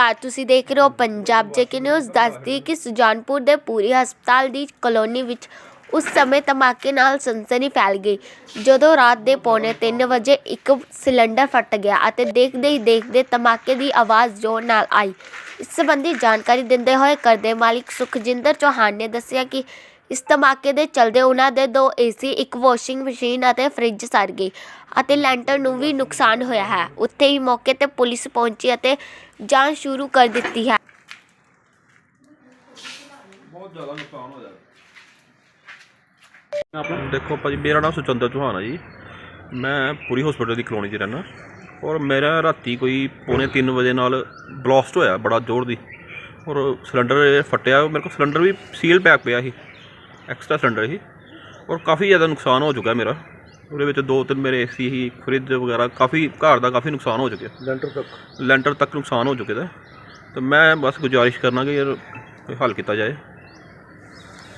ਨਮਸਕਾਰ ਤੁਸੀਂ ਦੇਖ ਰਹੇ ਹੋ ਪੰਜਾਬ ਜੇਕੇ ਨਿਊਜ਼, ਦੱਸਦੀ ਕਿ ਸੁਜਾਨਪੁਰ ਦੇ ਪੂਰੀ ਹਸਪਤਾਲ ਦੀ ਕਲੋਨੀ ਵਿੱਚ ਉਸ ਸਮੇਂ ਧਮਾਕੇ ਨਾਲ ਸਨਸਨੀ ਫੈਲ ਗਈ, ਜਦੋਂ ਰਾਤ ਦੇ ਪੌਣੇ 3 ਵਜੇ ਇੱਕ ਸਿਲੰਡਰ ਫਟ ਗਿਆ ਅਤੇ ਦੇਖਦੇ ਹੀ ਦੇਖਦੇ ਧਮਾਕੇ ਦੀ ਆਵਾਜ਼ ਜ਼ੋਰ ਨਾਲ ਆਈ। ਇਸ ਸੰਬੰਧੀ ਜਾਣਕਾਰੀ ਦਿੰਦੇ ਹੋਏ ਘਰ ਦੇ ਮਾਲਿਕ ਸੁਖਜਿੰਦਰ ਚੌਹਾਨ ਨੇ ਦੱਸਿਆ ਕਿ ਇਸ ਧਮਾਕੇ ਦੇ ਚਲਦੇ ਉਹਨਾਂ ਦੇ ਦੋ ਏਸੀ ਇੱਕ ਵਾਸ਼ਿੰਗ ਮਸ਼ੀਨ ਅਤੇ ਫ੍ਰਿਜ ਸੜ ਗਈ ਅਤੇ ਲੈਂਟਰ ਨੂੰ ਵੀ ਨੁਕਸਾਨ ਹੋਇਆ ਹੈ। ਉੱਥੇ ਹੀ ਮੌਕੇ ਤੇ ਪੁਲਿਸ ਪਹੁੰਚੀ ਅਤੇ ਜਾਂਚ ਸ਼ੁਰੂ ਕਰ ਦਿੱਤੀ ਹੈ। ਬਹੁਤ ਜ਼ਿਆਦਾ ਨੁਕਸਾਨ ਹੋ ਆਪਣਾ ਦੇਖੋ ਭਾਜੀ ਮੇਰਾ ਨਾਮ ਸੁਚੰਦਰ ਚੌਹਾਨ ਹੈ ਜੀ। ਮੈਂ ਪੂਰੀ ਹਸਪੀਟਲ ਦੀ ਕਲੋਨੀ 'ਚ ਰਹਿਣਾ ਔਰ ਮੇਰਾ ਰਾਤੀ ਕੋਈ ਪੌਣੇ 3 ਵਜੇ ਨਾਲ ਬਲਾਸਟ ਹੋਇਆ ਬੜਾ ਜ਼ੋਰ ਦੀ ਔਰ ਸਿਲੰਡਰ ਫਟਿਆ। ਮੇਰੇ ਕੋਲ ਸਿਲੰਡਰ ਵੀ ਸੀਲ ਪੈਕ ਪਿਆ ਸੀ। ਐਕਸਟਰਾ ਸਿਲੰਡਰ ਸੀ। ਔਰ ਕਾਫੀ ਜ਼ਿਆਦਾ ਨੁਕਸਾਨ ਹੋ ਚੁੱਕਾ ਮੇਰਾ। ਉਹਦੇ ਵਿੱਚ ਦੋ ਤਿੰਨ ਮੇਰੇ ਏਸੀ ਸੀ ਫ੍ਰਿਜ ਵਗੈਰਾ ਕਾਫੀ ਘਰ ਦਾ ਕਾਫੀ ਨੁਕਸਾਨ ਹੋ ਚੁੱਕਿਆ। ਲੈਂਟਰ ਤੱਕ? ਲੈਂਟਰ ਤੱਕ ਨੁਕਸਾਨ ਹੋ ਚੁੱਕੇ ਦਾ। ਤੇ ਮੈਂ ਬਸ ਗੁਜ਼ਾਰਿਸ਼ ਕਰਨਾ ਕਿ ਯਾਰ ਕੋਈ ਹੱਲ ਕੀਤਾ ਜਾਏ।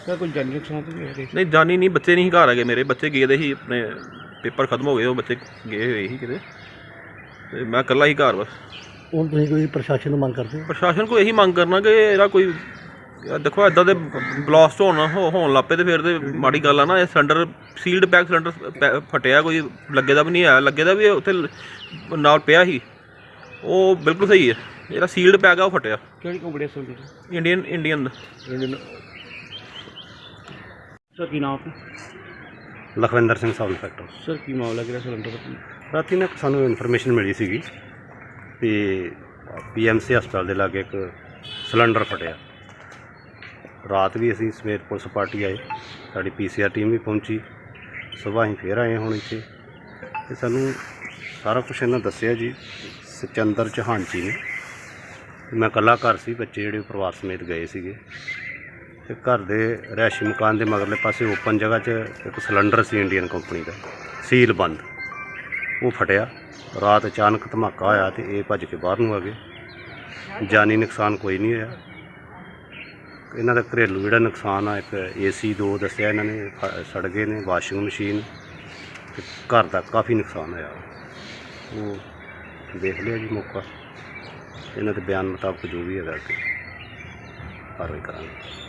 ਤਾਂ ਕੋਈ ਜਾਨੀ ਨੁਕਸਾਨ ਤਾਂ ਨਹੀਂ ਹੋਇਆ ਨਹੀਂ ਜਾਨੀ ਨਹੀਂ ਬੱਚੇ ਨਹੀਂ ਘਰ ਹੈਗੇ ਮੇਰੇ। ਬੱਚੇ ਗਏ ਦੇ ਸੀ ਆਪਣੇ ਪੇਪਰ ਖਤਮ ਹੋ ਗਏ ਉਹ ਬੱਚੇ ਗਏ ਹੋਏ ਸੀ ਕਿਤੇ। ਤੇ ਮੈਂ ਇਕੱਲਾ ਹੀ ਘਰ ਬਸ। ਹੁਣ ਤੁਸੀਂ ਕੋਈ ਪ੍ਰਸ਼ਾਸਨ ਨੂੰ ਮੰਗ ਕਰਦੇ ਹੋ? ਪ੍ਰਸ਼ਾਸਨ ਕੋਲ ਇਹੀ ਮੰਗ ਕਰਨਾ ਕਿ ਇਹਦਾ ਕੋਈ ਦੇਖੋ ਇਦਾਂ ਦੇ ਬਲਾਸਟ ਹੋਣ ਹੋ- ਹੋਣ ਲੱਪੇ ਤੇ ਫਿਰ ਤੇ ਮਾੜੀ ਗੱਲ ਆ ਨਾ ਇਹ ਸਿਲੰਡਰ ਸੀਲਡ ਪੈਕ ਸਿਲੰਡਰ ਪੈ- ਫਟਿਆ ਕੋਈ ਲੱਗੇ ਦਾ ਵੀ ਨਹੀਂ ਆਇਆ ਲੱਗੇ ਦਾ ਵੀ ਉੱਥੇ ਲ- ਨਾਲ ਪਿਆ ਸੀ। ਉਹ ਬਿਲਕੁਲ ਸਹੀ ਹੈ ਜਿਹੜਾ ਸੀਲਡ ਪੈਕ ਆ ਉਹ ਫਟਿਆ। ਕਿਹੜੀ ਕੰਪਨੀ ਦਾ ਸਿਲੰਡਰ ਇੰਡੀਅਨ ਇੰਡੀਅਨ ਦਾ। ਇੰਡੀਅਨ ਸਰ ਕੀ ਨਾਮ ਆਪਣਾ? Lakhwinder Singh sub inspector sir ਕੀ ਮਾਮਲਾ ਕਿਹੜਾ ਸਿਲੰਡਰ ਦਾ? ਰਾਤੀ ਨਾ ਸਾਨੂੰ ਇਨਫੋਰਮੇਸ਼ਨ ਮਿਲੀ ਸੀਗੀ ਕਿ ਪੀਐਮਸੀ ਹਸਪਤਾਲ ਦੇ ਲਾਗੇ ਇੱਕ ਸਿਲੰਡਰ ਫਟਿਆ। ਰਾਤ ਵੀ ਅਸੀਂ ਸਮੇਤ ਪੁਲਿਸ ਪਾਰਟੀ ਆਏ, ਸਾਡੀ ਪੀਸੀਆਰ ਟੀਮ ਵੀ ਪਹੁੰਚੀ, ਸਵੇਰ ਅਸੀਂ ਫੇਰ ਆਏ ਹੁਣ ਇੱਥੇ। ਤੇ ਸਾਨੂੰ ਸਾਰਾ ਕੁਝ ਇਹਨਾਂ ਦੱਸਿਆ ਜੀ, ਸਚੰਦਰ ਚੌਹਾਨ ਜੀ ਨੇ। ਮੈਂ ਇਕੱਲਾ ਘਰ ਸੀ, ਬੱਚੇ ਜਿਹੜੇ ਪਰਿਵਾਰ ਸਮੇਤ ਗਏ ਸੀਗੇ। ਤੇ ਘਰ ਦੇ ਰਿਹਾਇਸ਼ੀ ਮਕਾਨ ਦੇ ਮਗਰਲੇ ਪਾਸੇ ਓਪਨ ਜਗ੍ਹਾ 'ਚ ਇੱਕ ਸਿਲੰਡਰ ਸੀ ਇੰਡੀਅਨ ਕੰਪਨੀ ਦਾ, ਸੀਲ ਬੰਦ। ਉਹ ਫਟਿਆ, ਰਾਤ ਅਚਾਨਕ ਧਮਾਕਾ ਹੋਇਆ ਤੇ ਇਹ ਭੱਜ ਕੇ ਬਾਹਰ ਨੂੰ ਆ ਗਏ। ਜਾਨੀ ਨੁਕਸਾਨ ਕੋਈ ਨਹੀਂ ਹੋਇਆ। ਇਹਨਾਂ ਦਾ ਘਰੇਲੂ ਜਿਹੜਾ ਨੁਕਸਾਨ ਆ, ਇੱਕ ਏਸੀ ਦੋ ਦੱਸਿਆ ਇਹਨਾਂ ਨੇ ਫ- ਸੜ ਗਏ ਨੇ, ਵਾਸ਼ਿੰਗ ਮਸ਼ੀਨ, ਤੇ ਘਰ ਦਾ ਕਾਫੀ ਨੁਕਸਾਨ ਹੋਇਆ ਉਹ ਦੇਖ ਲਿਓ ਜੀ ਮੌਕਾ। ਇਹਨਾਂ ਦੇ ਬਿਆਨ ਮੁਤਾਬਕ ਜੋ ਵੀ ਹੈਗਾ ਅੱਗੇ ਕਾਰਵਾਈ ਕਰਾਂਗੇ।